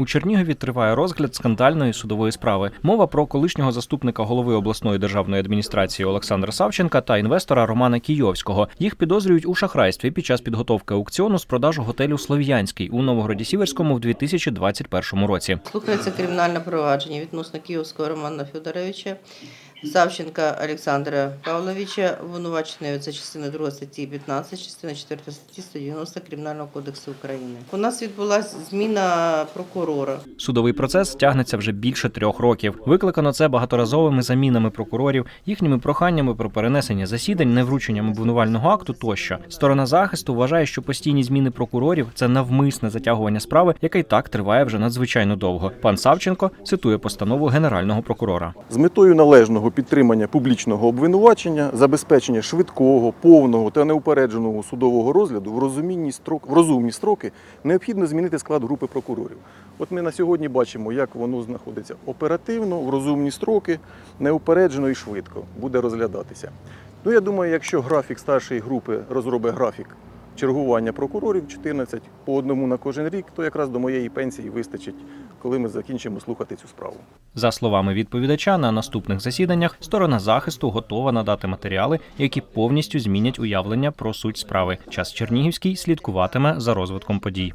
У Чернігові триває розгляд скандальної судової справи. Мова про колишнього заступника голови обласної державної адміністрації Олександра Савченка та інвестора Романа Кійовського. Їх підозрюють у шахрайстві під час підготовки аукціону з продажу готелю Слов'янський у Новгороді Сіверському в 2021 році. Слухається кримінальне провадження відносно Київського Романа Федоровича, Савченка Олександра Павловича, обвинуваченої за частиною 2 статті 15, частина 4 статті 190 Кримінального кодексу України. У нас відбулася зміна прокурора. Судовий процес тягнеться вже більше трьох років. Викликано це багаторазовими замінами прокурорів, їхніми проханнями про перенесення засідань, неврученням обвинувального акту тощо. Сторона захисту вважає, що постійні зміни прокурорів це навмисне затягування справи, яка й так триває вже надзвичайно довго. Пан Савченко цитує постанову генерального прокурора. з метою належного підтримання публічного обвинувачення, забезпечення швидкого, повного та неупередженого судового розгляду в розумінні строк в розумні строки необхідно змінити склад групи прокурорів. От ми на сьогодні бачимо, як воно знаходиться оперативно, в розумні строки, неупереджено і швидко буде розглядатися. Ну я думаю, якщо графік старшої групи розробить графік чергування прокурорів 14 по одному на кожен рік, то якраз до моєї пенсії вистачить, коли ми закінчимо слухати цю справу. За словами відповідача, на наступних засіданнях сторона захисту готова надати матеріали, які повністю змінять уявлення про суть справи. Час Чернігівський слідкуватиме за розвитком подій.